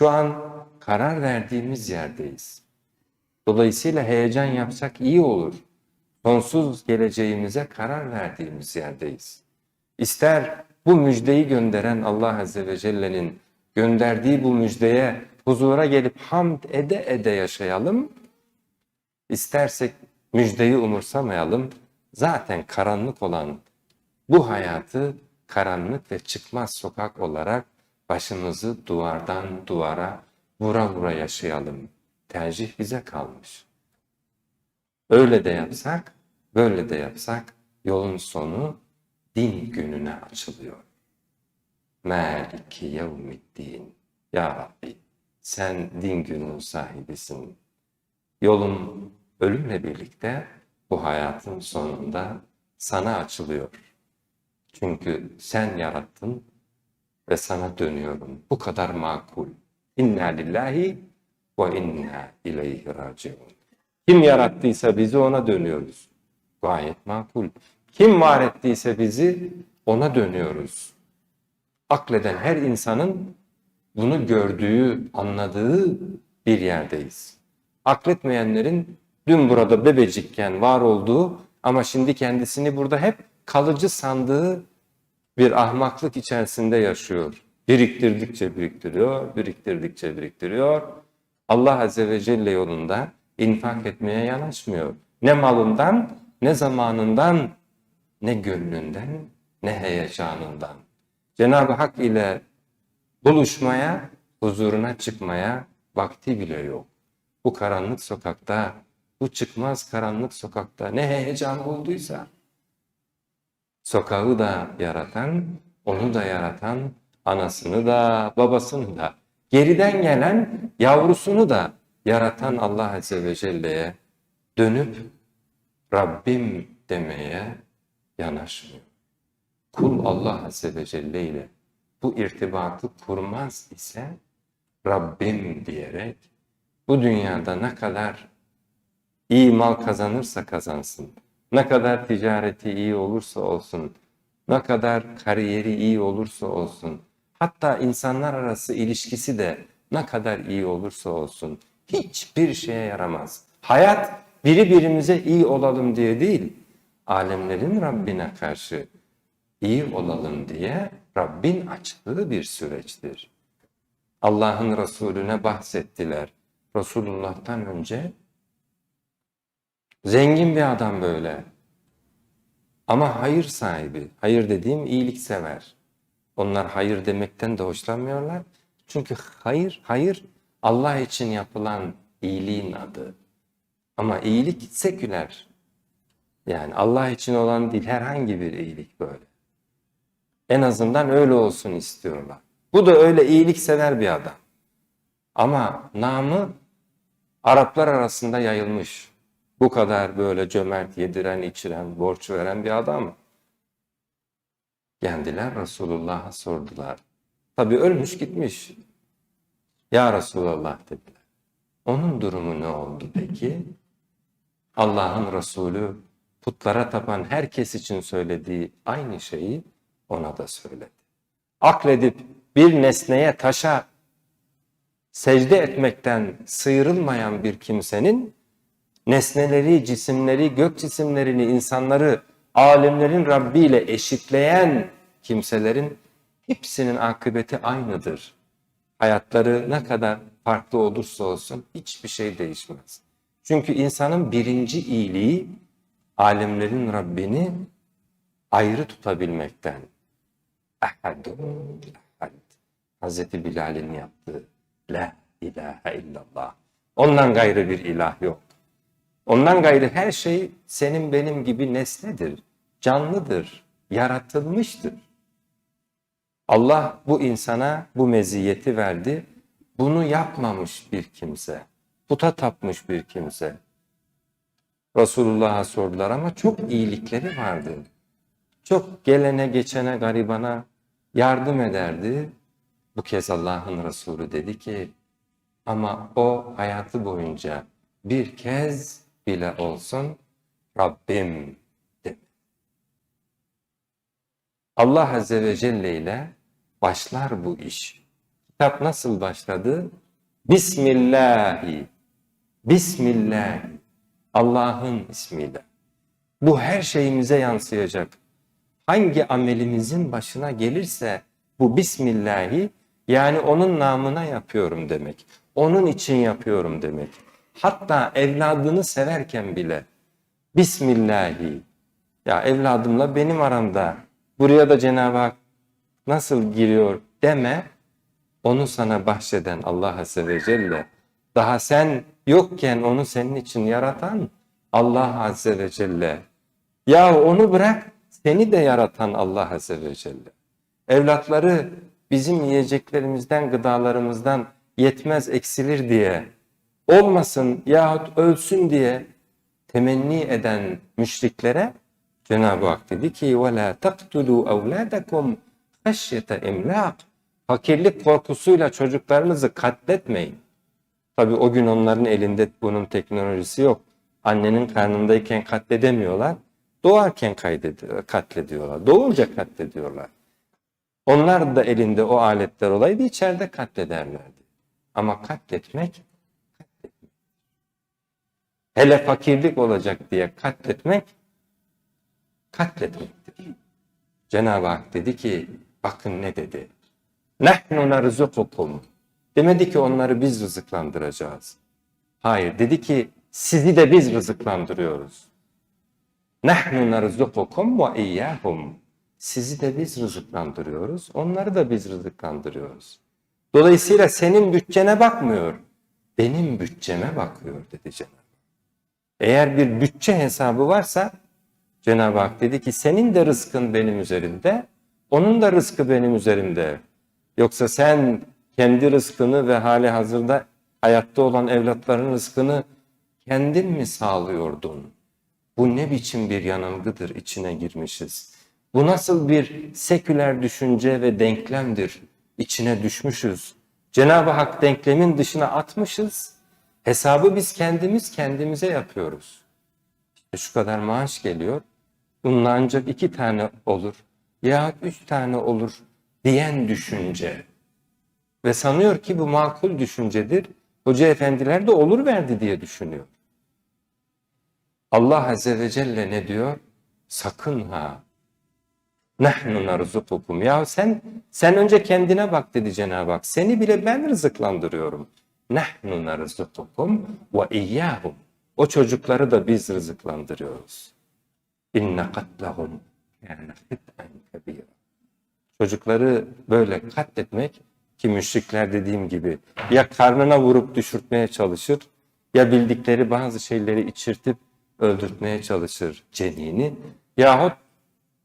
Şu an karar verdiğimiz yerdeyiz. Dolayısıyla heyecan yapsak iyi olur. Sonsuz geleceğimize karar verdiğimiz yerdeyiz. İster bu müjdeyi gönderen Allah Azze ve Celle'nin gönderdiği bu müjdeye huzura gelip hamd ede ede yaşayalım. İstersek müjdeyi umursamayalım. Zaten karanlık olan bu hayatı karanlık ve çıkmaz sokak olarak başımızı duvardan duvara vura vura yaşayalım. Tercih bize kalmış. Öyle de yapsak, böyle de yapsak yolun sonu din gününe açılıyor. Maliki yevmiddin. Ya Rabbi sen din gününün sahibisin. Yolum ölümle birlikte bu hayatın sonunda sana açılıyor. Çünkü sen yarattın ve sana dönüyorum. Bu kadar makul. İnna lillahi ve inna ileyhi raciun. Kim yarattıysa bizi ona dönüyoruz. Gayet makul. Kim var ettiyse bizi ona dönüyoruz. Akleden her insanın bunu gördüğü, anladığı bir yerdeyiz. Akletmeyenlerin dün burada bebecikken var olduğu ama şimdi kendisini burada hep kalıcı sandığı bir ahmaklık içerisinde yaşıyor. Biriktirdikçe biriktiriyor, biriktirdikçe biriktiriyor. Allah Azze ve Celle yolunda infak etmeye yanaşmıyor. Ne malından, ne zamanından, ne gönlünden, ne heyecanından. Cenab-ı Hak ile buluşmaya, huzuruna çıkmaya vakti bile yok. Bu karanlık sokakta, bu çıkmaz karanlık sokakta ne heyecan olduysa, sokağı da yaratan, onu da yaratan, anasını da, babasını da, geriden gelen yavrusunu da yaratan Allah Azze ve Celle'ye dönüp Rabbim demeye yanaşmıyor. Kul Allah Azze ve Celle ile bu irtibatı kurmaz ise Rabbim diyerek bu dünyada ne kadar iyi mal kazanırsa kazansın, ne kadar ticareti iyi olursa olsun, ne kadar kariyeri iyi olursa olsun, hatta insanlar arası ilişkisi de ne kadar iyi olursa olsun hiçbir şeye yaramaz. Hayat biri birimize iyi olalım diye değil, alemlerin Rabbine karşı iyi olalım diye Rabbin açtığı bir süreçtir. Allah'ın Resulüne bahsettiler. Resulullah'tan önce zengin bir adam böyle. Ama hayır sahibi. Hayır dediğim iyilik sever. Onlar hayır demekten de hoşlanmıyorlar. Çünkü hayır, hayır Allah için yapılan iyiliğin adı. Ama iyilik seküler. Yani Allah için olan değil herhangi bir iyilik böyle. En azından öyle olsun istiyorlar. Bu da öyle iyilik sever bir adam. Ama namı Araplar arasında yayılmış. Bu kadar böyle cömert yediren, içiren, borç veren bir adam. Geldiler Resulullah'a sordular. Tabi ölmüş gitmiş. Ya Resulallah dediler. Onun durumu ne oldu peki? Allah'ın Resulü putlara tapan herkes için söylediği aynı şeyi ona da söyledi. Akledip bir nesneye, taşa secde etmekten sıyrılmayan bir kimsenin nesneleri, cisimleri, gök cisimlerini, insanları alemlerin Rabbi ile eşitleyen kimselerin hepsinin akıbeti aynıdır. Hayatları ne kadar farklı olursa olsun hiçbir şey değişmez. Çünkü insanın birinci iyiliği alemlerin Rabbini ayrı tutabilmekten. Ahadun ahad. Hazreti Bilal'in yaptığı La ilahe illallah. Ondan gayrı bir ilah yok. Ondan gayrı her şey senin benim gibi nesnedir, canlıdır, yaratılmıştır. Allah bu insana bu meziyeti verdi. Bunu yapmamış bir kimse, puta tapmış bir kimse. Resulullah'a sordular ama çok iyilikleri vardı. Çok gelene geçene garibana yardım ederdi. Bu kez Allah'ın Resulü dedi ki ama o hayatı boyunca bir kez bile olsun Rabbim dedi. Allah Azze ve Celle ile başlar bu iş. Kitap nasıl başladı? Bismillahi. Bismillah. Allah'ın ismiyle. Bu her şeyimize yansıyacak. Hangi amelimizin başına gelirse bu Bismillahi yani onun namına yapıyorum demek. Onun için yapıyorum demek. Hatta evladını severken bile Bismillahi. Ya evladımla benim aramda buraya da Cenab-ı Hak nasıl giriyor deme. Onu sana bahşeden Allah Azze ve Celle daha sen yokken onu senin için yaratan Allah Azze ve Celle. Ya onu bırak seni de yaratan Allah Azze ve Celle. Evlatları bizim yiyeceklerimizden, gıdalarımızdan yetmez eksilir diye olmasın yahut ölsün diye temenni eden müşriklere Cenab-ı Hak dedi ki وَلَا تَقْتُلُوا أَوْلَادَكُمْ خَشْيَةَ اِمْلَاقٍ Fakirlik korkusuyla çocuklarınızı katletmeyin. Tabi o gün onların elinde bunun teknolojisi yok. Annenin karnındayken katledemiyorlar. Doğarken kaydediyor, katlediyorlar. Doğunca katlediyorlar. Onlar da elinde o aletler olaydı içeride katlederlerdi. Ama katletmek, katletmek. Hele fakirlik olacak diye katletmek, katletmektir. Cenab-ı Hak dedi ki, bakın ne dedi. Nahnu narzukukum. Demedi ki onları biz rızıklandıracağız. Hayır dedi ki sizi de biz rızıklandırıyoruz. Nahnu narzukukum ve iyyahum. Sizi de biz rızıklandırıyoruz, onları da biz rızıklandırıyoruz. Dolayısıyla senin bütçene bakmıyor, benim bütçeme bakıyor dedi Cenab-ı. Eğer bir bütçe hesabı varsa Cenab-ı Hak dedi ki senin de rızkın benim üzerimde, onun da rızkı benim üzerimde. Yoksa sen kendi rızkını ve hali hazırda hayatta olan evlatların rızkını kendin mi sağlıyordun? Bu ne biçim bir yanılgıdır içine girmişiz. Bu nasıl bir seküler düşünce ve denklemdir içine düşmüşüz. Cenab-ı Hak denklemin dışına atmışız. Hesabı biz kendimiz kendimize yapıyoruz. İşte şu kadar maaş geliyor. Bunun ancak iki tane olur ya üç tane olur diyen düşünce. Ve sanıyor ki bu makul düşüncedir. Hoca efendiler de olur verdi diye düşünüyor. Allah Azze ve Celle ne diyor? Sakın ha. Nahnu narzukukum. Ya sen sen önce kendine bak dedi Cenab-ı Hak. Seni bile ben rızıklandırıyorum. Nahnu narzukukum ve iyyahum. O çocukları da biz rızıklandırıyoruz. İnne katlahum yani hıt'en kebira. Çocukları böyle katletmek ki müşrikler dediğim gibi ya karnına vurup düşürtmeye çalışır ya bildikleri bazı şeyleri içirtip öldürtmeye çalışır cenini yahut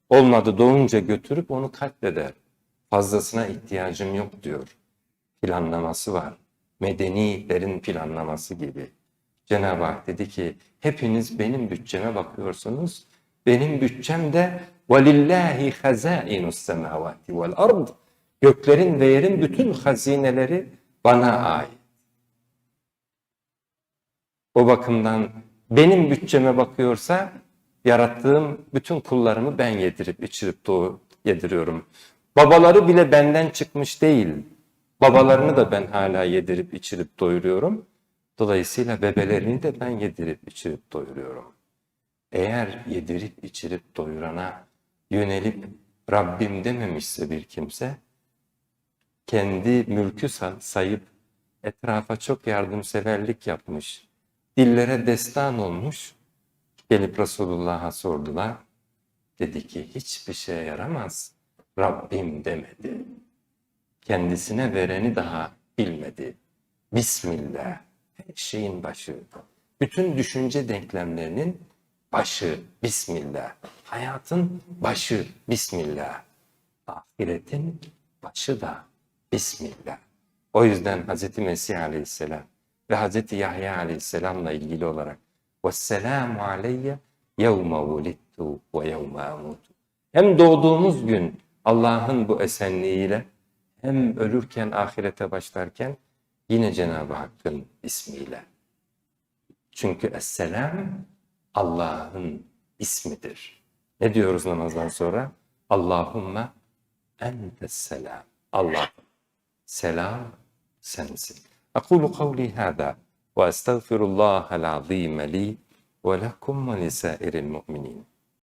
olmadı doğunca götürüp onu katleder. Fazlasına ihtiyacım yok diyor. Planlaması var medenilerin planlaması gibi. Cenab-ı Hak dedi ki hepiniz benim bütçeme bakıyorsunuz. Benim bütçem de velillahi hazainus semavati vel. Göklerin ve yerin bütün hazineleri bana ait. O bakımdan benim bütçeme bakıyorsa yarattığım bütün kullarımı ben yedirip içirip doğu yediriyorum. Babaları bile benden çıkmış değil. Babalarını da ben hala yedirip içirip doyuruyorum. Dolayısıyla bebelerini de ben yedirip içirip doyuruyorum. Eğer yedirip içirip doyurana yönelip Rabbim dememişse bir kimse, kendi mülkü sayıp etrafa çok yardımseverlik yapmış, dillere destan olmuş, gelip Resulullah'a sordular. Dedi ki hiçbir şeye yaramaz, Rabbim demedi Kendisine vereni daha bilmedi. Bismillah, her şeyin başı. Bütün düşünce denklemlerinin başı Bismillah. Hayatın başı Bismillah. Ahiretin başı da Bismillah. O yüzden Hz. Mesih Aleyhisselam ve Hz. Yahya Aleyhisselam'la ilgili olarak وَالسَّلَامُ عَلَيَّ يَوْمَ وُلِدْتُ وَيَوْمَ أَمُوتُ Hem doğduğumuz gün Allah'ın bu esenliğiyle hem ölürken ahirete başlarken yine Cenab-ı Hakk'ın ismiyle. Çünkü Esselam Allah'ın ismidir. Ne diyoruz namazdan sonra? Allahümme entes selam. Allah selam sensin. Akulu kavli hâdâ ve estağfirullâhel azîme li ve lekum ve lisairil mu'minin.